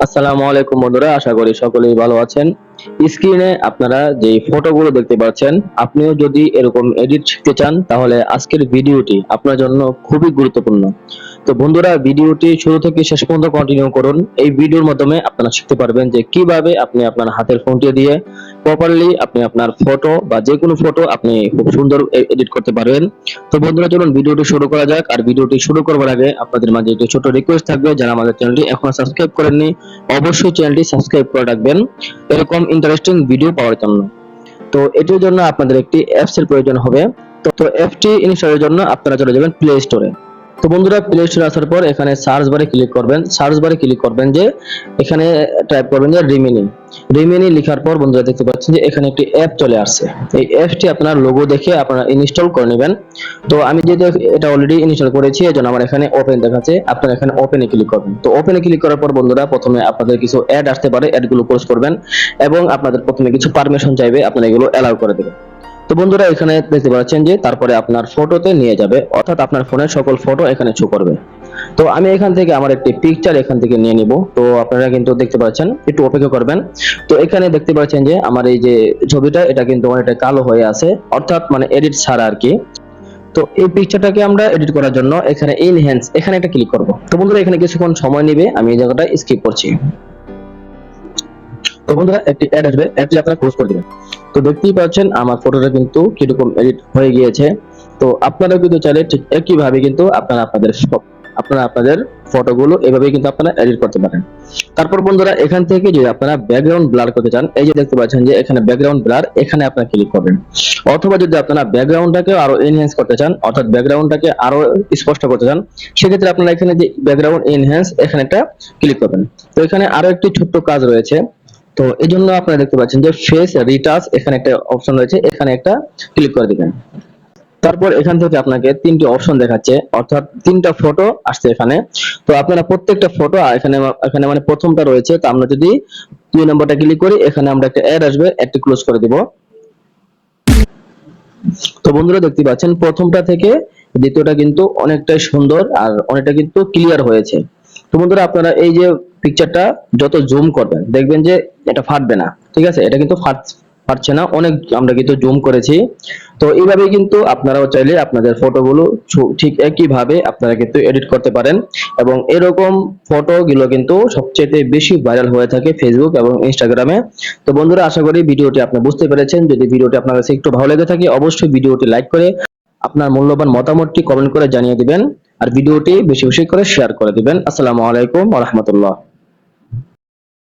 আসসালামু আলাইকুম বন্ধুরা আশা করি সকলেই ভালো আছেন। স্ক্রিনে আপনারা যে ফটোগুলো দেখতে পাচ্ছেন, আপনিও যদি এরকম এডিট শিখতে চান, তাহলে আজকের ভিডিওটি আপনার জন্য খুবই গুরুত্বপূর্ণ। তো বন্ধুরা, ভিডিওটি শুরু থেকে শেষ পর্যন্ত কন্টিনিউ করুন। এই ভিডিওর মাধ্যমে আপনারা শিখতে পারবেন যে কীভাবে আপনি আপনার হাতের ফোনটি দিয়ে প্রপারলি আপনি আপনার ফটো বা যে কোনো ফটো আপনি খুব সুন্দর এডিট করতে পারবেন। তো বন্ধুরা, চলুন ভিডিওটি শুরু করা যাক। আর ভিডিওটি শুরু করবার আগে আপনাদের মাঝে একটি ছোট রিকোয়েস্ট থাকবে, যারা আমাদের চ্যানেলটি এখনও সাবস্ক্রাইব করেননি, অবশ্যই চ্যানেলটি সাবস্ক্রাইব করে রাখবেন। এরকম ইন্টারেস্টিং ভিডিও পাওয়ার জন্য। তো এটির জন্য আপনাদের একটি অ্যাপসের প্রয়োজন হবে। তো অ্যাপটি ইনস্টলের জন্য আপনারা চলে যাবেন প্লে স্টোরে তো বন্ধুরা প্লে স্টোরে আসার পর এখানে সার্চ বারে ক্লিক করবেন। সার্চ বারে ক্লিক করবেন যে এখানে টাইপ করবেন যে রিমিনি রিমিনি লেখার পর বন্ধুরা দেখতে পাচ্ছেন যে এখানে একটি অ্যাপ চলে আসছে। এই অ্যাপটি আপনার লোগো দেখে আপনারা ইনস্টল করে নেবেন। তো আমি যেহেতু এটা অলরেডি ইনস্টল করেছি, এজন্য আমার এখানে ওপেন দেখাচ্ছে। আপনারা এখানে ওপেনে ক্লিক করবেন। তো ওপেনে ক্লিক করার পর বন্ধুরা প্রথমে আপনাদের কিছু অ্যাড আসতে পারে অ্যাডগুলো ক্লোজ করবেন এবং আপনাদের প্রথমে কিছু পারমিশন চাইবে, আপনারা এগুলো অ্যালাউ করে দেবেন। তো বন্ধুরা, এখানে দেখতে পাচ্ছেন যে তারপরে আপনার ফটোতে নিয়ে যাবে, অর্থাৎ আপনার ফোনের সকল ফটো এখানে শো করবে। তো আমি এখান থেকে আমার একটি পিকচার এখান থেকে নিয়ে নিব। তো আপনারা কিন্তু দেখতে পাচ্ছেন, একটু অপেক্ষা করবেন। তো এখানে দেখতে পাচ্ছেন যে আমার এই যে ছবিটা, এটা কিন্তু অনেকটা কালো হয়ে আছে, অর্থাৎ মানে এডিট ছাড়া আর কি। তো এই পিকচারটাকে আমরা এডিট করার জন্য এখানে ইনহ্যান্স এখানে একটা ক্লিক করব। তো বন্ধুরা, এখানে কিছুক্ষণ সময় নেবে, আমি এই জায়গাটা স্কিপ করছি। তো বন্ধুরা, একটি অ্যাড আসবে অ্যাডটি আপনারা ক্লোজ করে দিবেন। তো দেখতেই পাচ্ছেন, আমার ফটোটা কিন্তু কীরকম এডিট হয়ে গিয়েছে। তো আপনারা কিন্তু চাইলে ঠিক একইভাবে কিন্তু আপনারা আপনাদের আপনারা আপনাদের ফটোগুলো এভাবে কিন্তু আপনারা এডিট করতে পারেন। তারপর বন্ধুরা, এখান থেকে যদি আপনারা ব্যাকগ্রাউন্ড ব্লার করতে চান, এই যে দেখতে পাচ্ছেন যে এখানে ব্যাকগ্রাউন্ড ব্লার এখানে আপনারা ক্লিক করবেন। অথবা যদি আপনারা ব্যাকগ্রাউন্ডটাকে আরও এনহ্যান্স করতে চান, অর্থাৎ ব্যাকগ্রাউন্ডটাকে আরও স্পষ্ট করতে চান, সেক্ষেত্রে আপনারা এখানে যে ব্যাকগ্রাউন্ড এনহ্যান্স এখানে একটা ক্লিক করবেন। তো এখানে আরও একটি ছোট্ট কাজ রয়েছে। তো এই জন্য আপনারা দেখতে পাচ্ছেন যে ফেস রিটাচ এখানে একটা অপশন রয়েছে। এখানে একটা ক্লিক করে দিবেন। তারপর এখান থেকে আপনাকে তিনটি অপশন দেখাচ্ছে। অর্থাৎ তিনটা ফটো আসছে এখানে। তো আপনারা প্রত্যেকটা ফটো এখানে এখানে মানে প্রথমটা রয়েছে, তো আমরা যদি দুই নম্বরটা ক্লিক করি, এখানে আমরা একটা অ্যাড আসবে একটি ক্লোজ করে দিব। তো বন্ধুরা দেখতে পাচ্ছেন, প্রথমটা থেকে দ্বিতীয়টা কিন্তু অনেকটাই সুন্দর আর অনেকটা কিন্তু ক্লিয়ার হয়েছে। তো বন্ধুরা আপনারা এই যে পিকচারটা যত জুম করবেন দেখবেন যে এটা ফাটবে না, ঠিক আছে? এটা কিন্তু ফাট, ফাটছে না, অনেক আমরা কিন্তু জুম করেছি। তো এইভাবে কিন্তু আপনারাও চাইলে আপনাদের ফটোগুলো ঠিক একইভাবে আপনারা কিন্তু এডিট করতে পারেন এবং এরকম ফটো গুলো কিন্তু সবচেয়ে বেশি ভাইরাল হয়ে থাকে ফেসবুক এবং ইনস্টাগ্রামে তো বন্ধুরা, আশা করি ভিডিওটি আপনি বুঝতে পেরেছেন। যদি ভিডিওটি আপনার কাছে একটু ভালো লেগে থাকে, অবশ্যই ভিডিওটি লাইক করে আপনার মূল্যবান মতামতটি কমেন্ট করে জানিয়ে দিবেন। আর ভিডিওটি বেশি বেশি করে শেয়ার করে দিবেন। আসসালামু আলাইকুম রাহমাতুল্লাহ।